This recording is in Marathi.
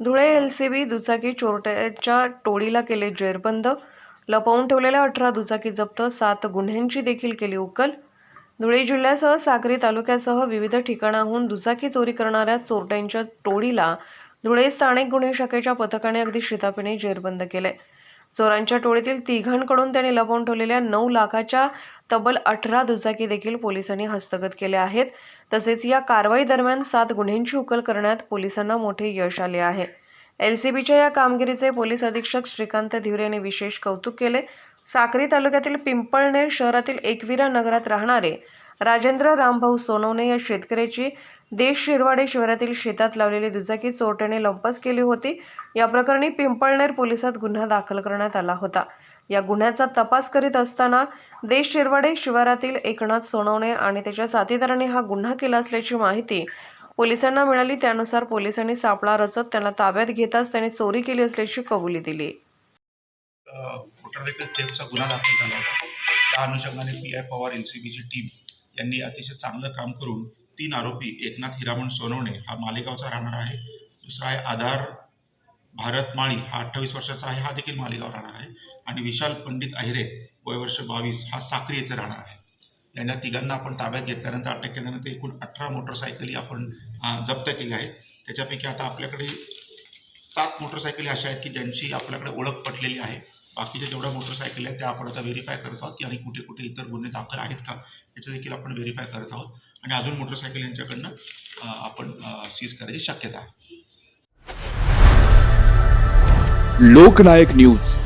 धुळे एलसीबी दुचाकी चोरट्याच्या टोळीला केले जेरबंद. लपवून ठेवलेल्या अठरा दुचाकी जप्त सात गुन्ह्यांची देखील केली उकल. धुळे जिल्ह्यासह साक्री तालुक्यासह विविध ठिकाणाहून दुचाकी चोरी करणाऱ्या चोरट्यांच्या टोळीला धुळे स्थानिक गुन्हे शाखेच्या पथकाने अगदी शितापीने जेरबंद केले. चोरांच्या टोळीतील तिघांकडून त्यांनी लपवून ठेवलेल्या नऊ लाखाच्या तब्बल अठरा दुचाकी देखील पोलिसांनी हस्तगत केल्या आहेत. तसेच या कारवाई दरम्यान सात गुन्ह्यांची उकल करण्यात पोलिसांना मोठे यश आले आहे. एलसीबीच्या या कामगिरीचे पोलीस अधीक्षक श्रीकांत धिवरे यांनी विशेष कौतुक केले. साक्री तालुक्यातील पिंपळनेर शहरातील एकविरा नगरात राहणारे राजेंद्र रामभाऊ सोनवणे या शेतकऱ्याची देश शिरवाडे शिवारातील शेतात लावलेली दुचाकी चोरट्याने लंपास केली होती. या प्रकरणी पिंपळनेर पोलिसात गुन्हा दाखल करण्यात आला होता. या गुन्ह्याचा तपास करीत असताना देश शिरवाडे शिवारातील एकनाथ सोनवणे आणि त्याच्या साथीदारांनी हा गुन्हा केला असल्याची माहिती पोलिसांना मिळाली. त्यानुसार पोलिसांनी सापळा रचत त्यांना ताब्यात घेताच त्याने चोरी केली असल्याची कबुली दिली. गुन्हा दाखल झाला होता? त्या अनुषंगाने P I Pawar L C बीची टीम यांनी अतिशय चांगलं काम करून तीन आरोपी एकनाथ हिरामण सोनवणे हा मालेगावचा राहणार आहे. दुसरा आहे आधार भारत माळी हा अठ्ठावीस वर्षाचा आहे हा देखील मालेगाव राहणार आहे. आणि विशाल पंडित अहिरे वयवर्ष बावीस हा साक्री येथे राहणार आहे. यांना तिघांना आपण ताब्यात घेतल्यानंतर अटक केल्यानंतर एकूण अठरा मोटरसायकली आपण जप्त केल्या आहेत. त्याच्यापैकी आता आपल्याकडे सात मोटरसायकली अशा आहेत की ज्यांची आपल्याकडे ओळख पटलेली आहे. बाकीच्या जेवढ्या मोटरसायकल आहेत त्या आपण आता व्हेरीफाय करत आहोत की आणि कुठे कुठे इतर गुन्हे दाखल आहेत का याचं देखील आपण व्हेरीफाय करत आहोत. आणि अजून मोटरसायकल यांच्याकडनं आपण सीज करायची शक्यता आहे. लोकनायक न्यूज.